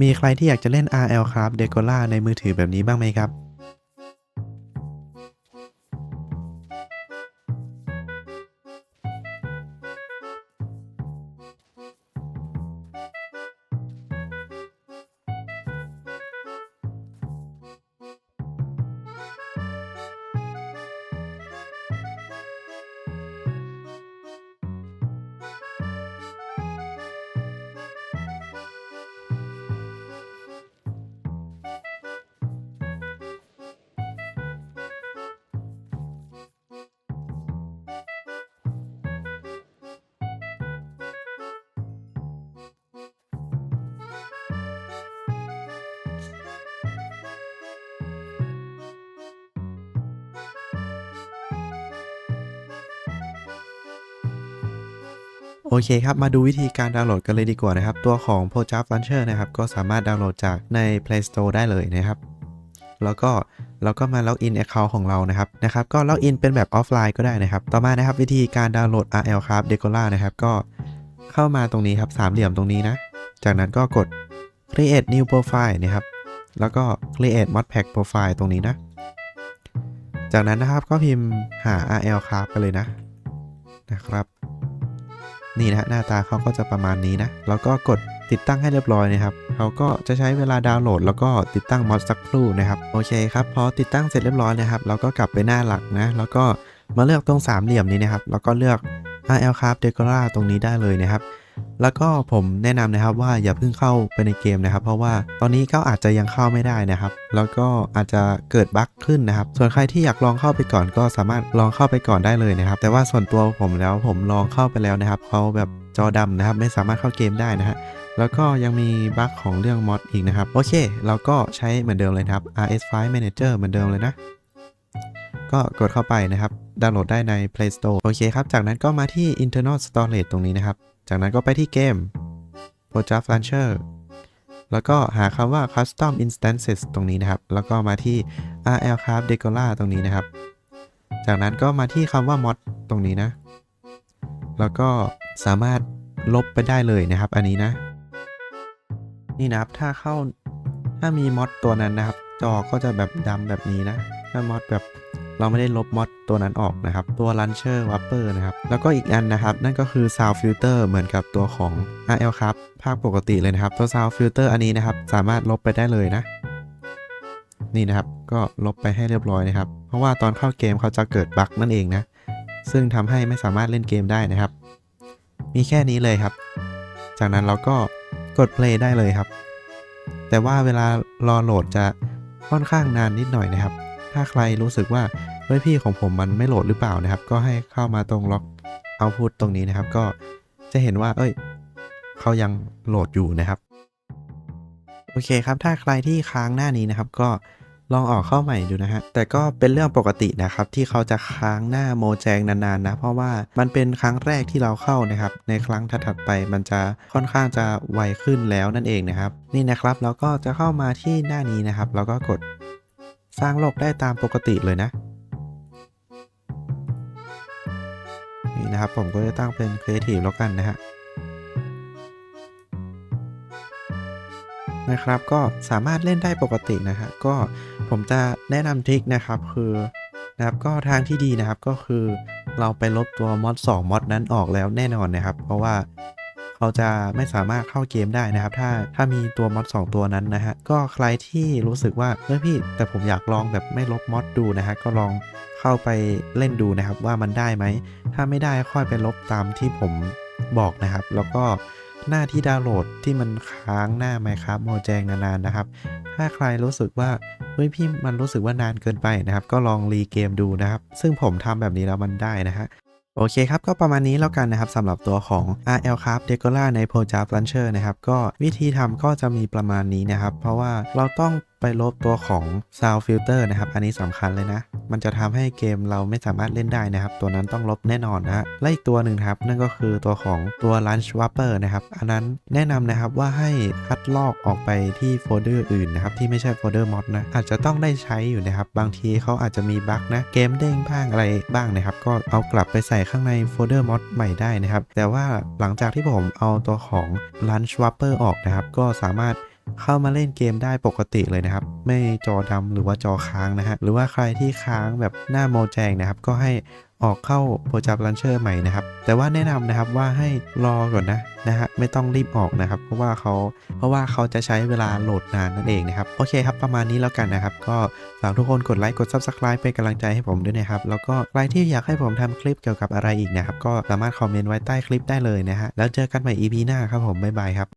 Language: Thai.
มีใครที่อยากจะเล่น RL ครับ d e c o l a ในมือถือแบบนี้บ้างไหมครับ โอเคครับ มาดูวิธีการดาวน์โหลดกันเลยดีกว่านะครับ ตัวของ p o j a p Launcher นะครับ ก็สามารถดาวน์โหลดจากใน Play Store ได้เลยนะครับ แล้วก็เราก็มาล็อกอิน Account ของเรานะครับนะครับ ก็ล็อกอินเป็นแบบออฟไลน์ก็ได้นะครับ ต่อมานะครับวิธีการดาวน์โหลด RL ครับ d e c o l a นะครับ ก็เข้ามาตรงนี้ครับสามเหลี่ยมตรงนี้นะ จากนั้นก็กด create new profile นะครับ แล้วก็ create modpack profile ตรงนี้นะ จากนั้นนะครับก็พิมพ์หา RL ครับไปเลยนะนะครับ นี่นะหน้าตาเขาก็จะประมาณนี้นะ แล้วก็กดติดตั้งให้เรียบร้อยนะครับเขาก็จะใช้เวลาดาวน์โหลด แล้วก็ติดตั้งมอดสักครู่นะครับ โอเคครับพอติดตั้งเสร็จเรียบร้อยนะครับ เราก็กลับไปหน้าหลักนะ แล้วก็มาเลือกตรงสามเหลี่ยมนี้นะครับ แล้วก็เลือก RL Craft Decora ตรงนี้ได้เลยนะครับ แล้วก็ผมแนะนำนะครับว่าอย่าเพิ่งเข้าไปในเกมนะครับ เพราะว่าตอนนี้ก็อาจจะยังเข้าไม่ได้นะครับ แล้วก็อาจจะเกิดบั๊กขึ้นนะครับ ส่วนใครที่อยากลองเข้าไปก่อนก็สามารถลองเข้าไปก่อนได้เลยนะครับ แต่ว่าส่วนตัวผมแล้วผมลองเข้าไปแล้วนะครับเขาแบบจอดำนะครับ ไม่สามารถเข้าเกมได้นะฮะแล้วก็ยังมีบั๊กของเรื่องมอดอีกนะครับ โอเค เราก็ใช้เหมือนเดิมเลยครับ RS File Manager เหมือนเดิมเลยนะ ก็กดเข้าไปนะครับ ดาวน์โหลดได้ใน Play Store โอเคครับ จากนั้นก็มาที่ internal storage ตรงนี้นะครับ จากนั้นก็ไปที่เกม Project Launcher แล้วก็หาคำว่า custom instances ตรงนี้นะครับ แล้วก็มาที่ RL Craft Decora ตรงนี้นะครับ จากนั้นก็มาที่คำว่า mod ตรงนี้นะ แล้วก็สามารถลบไปได้เลยนะครับ อันนี้นะ นี่นะครับ ถ้าเข้า ถ้ามีมอดตัวนั้นนะครับ จอก็จะแบบดำแบบนี้นะ ถ้ามอดแบบ เราไม่ได้ลบมอดตัวนั้นออกนะครับตัว Launcher Wrapper นะครับแล้วก็อีกอันนะครับ นั่นก็คือ Sound Filter เหมือนกับตัวของ RL ครับภาคปกติเลยนะครับ ตัว Sound Filter อันนี้นะครับ สามารถลบไปได้เลยนะ นี่นะครับก็ลบไปให้เรียบร้อยนะครับ เพราะว่าตอนเข้าเกมเขาจะเกิดบั๊กนั่นเองนะ ซึ่งทำให้ไม่สามารถเล่นเกมได้นะครับ มีแค่นี้เลยครับ จากนั้นเราก็กด play ได้เลยครับ แต่ว่าเวลารอโหลดจะค่อนข้างนานนิดหน่อยนะครับ ถ้าใครรู้สึกว่าเฮ้ยพี่ของผมมันไม่โหลดหรือเปล่านะครับ ก็ให้เข้ามาตรงล็อกเอาพุตตรงนี้นะครับ ก็จะเห็นว่า เอ้ยเขายังโหลดอยู่นะครับ โอเคครับ ถ้าใครที่ค้างหน้านี้นะครับ ก็ลองออกเข้าใหม่ดูนะฮะ แต่ก็เป็นเรื่องปกตินะครับ ที่เขาจะค้างหน้าโมแจงนานๆนะ เพราะว่ามันเป็นครั้งแรกที่เราเข้านะครับ ในครั้งถัดๆไปมันจะค่อนข้างจะไวขึ้นแล้วนั่นเองนะครับ นี่นะครับ เราก็จะเข้ามาที่หน้านี้นะครับ แล้วก็กด สร้างโลกได้ตามปกติเลยนะ นี่นะครับผมก็จะตั้งเป็น Creative แล้วกันนะฮะนะครับก็สามารถเล่นได้ปกตินะฮะก็ผมจะแนะนำทริคนะครับคือนะครับก็ทางที่ดีนะครับก็คือเราไปลบตัวมอด2มอดนั้นออกแล้วแน่นอนนะครับ เพราะว่า เขาจะไม่สามารถเข้าเกมได้นะครับ ถ้าถ้ามีตัวมอด2ตัวนั้นนะฮะก็ใครที่รู้สึกว่าเฮ้ยพี่ แต่ผมอยากลองแบบไม่ลบมอดดูนะฮะก็ลองเข้าไปเล่นดูนะครับว่ามันได้ไหมถ้าไม่ได้ค่อยไปลบตามที่ผมบอกนะครับ แล้วก็หน้าที่ดาวน์โหลดที่มันค้างหน้าไหมครับโมแจงนานๆนะครับ ถ้าใครรู้สึกว่าเฮ้ยพี่มันรู้สึกว่านานเกินไปนะครับ ก็ลองรีเกมดูนะครับ ซึ่งผมทำแบบนี้แล้วมันได้นะฮะ โอเคครับ ก็ประมาณนี้แล้วกันนะครับสำหรับตัวของ RL Craft Decora ใน p o j a p Launcher นะครับ ก็วิธีทำก็จะมีประมาณนี้นะครับ เพราะว่าเราต้องไปลบตัวของ Sound Filter นะครับ อันนี้สำคัญเลยนะ มันจะทำให้เกมเราไม่สามารถเล่นได้นะครับ ตัวนั้นต้องลบแน่นอนนะและอีกตัวหนึ่งครับ นั่นก็คือตัวของตัว Launch Wrapper นะครับ อันนั้นแนะนำนะครับว่าให้คัดลอกออกไปที่โฟลเดอร์อื่นนะครับ ที่ไม่ใช่โฟลเดอร์มอดนะ อาจจะต้องได้ใช้อยู่นะครับ บางทีเขาอาจจะมีบั๊กนะ เกมเด้งบ้างอะไรบ้างนะครับ ก็เอากลับไปใส่ข้างในโฟลเดอร์มอดใหม่ได้นะครับ แต่ว่าหลังจากที่ผมเอาตัวของ Launch Wrapper ออกนะครับ ก็สามารถ เข้ามาเล่นเกมได้ปกติเลยนะครับ ไม่จอดำหรือว่าจอค้างนะฮะหรือว่าใครที่ค้างแบบหน้าโมแจงนะครับ ก็ให้ออกเข้าโปรจับลันเชอร์ใหม่นะครับ แต่ว่าแนะนำนะครับว่าให้รอก่อนนะนะฮะไม่ต้องรีบออกนะครับ เพราะว่าเขาเพราะว่าเขาจะใช้เวลาโหลดนานนั่นเองนะครับ โอเคครับประมาณนี้แล้วกันนะครับ ก็ฝากทุกคนกดไลค์กด Subscribe เป็นกำลังใจให้ผมด้วยนะครับ แล้วก็ใครที่อยากให้ผมทำคลิปเกี่ยวกับอะไรอีกนะครับ ก็สามารถคอมเมนต์ไว้ใต้คลิปได้เลยนะฮะแล้วเจอกันใหม่ EP หน้าครับผมบ๊ายบายครับ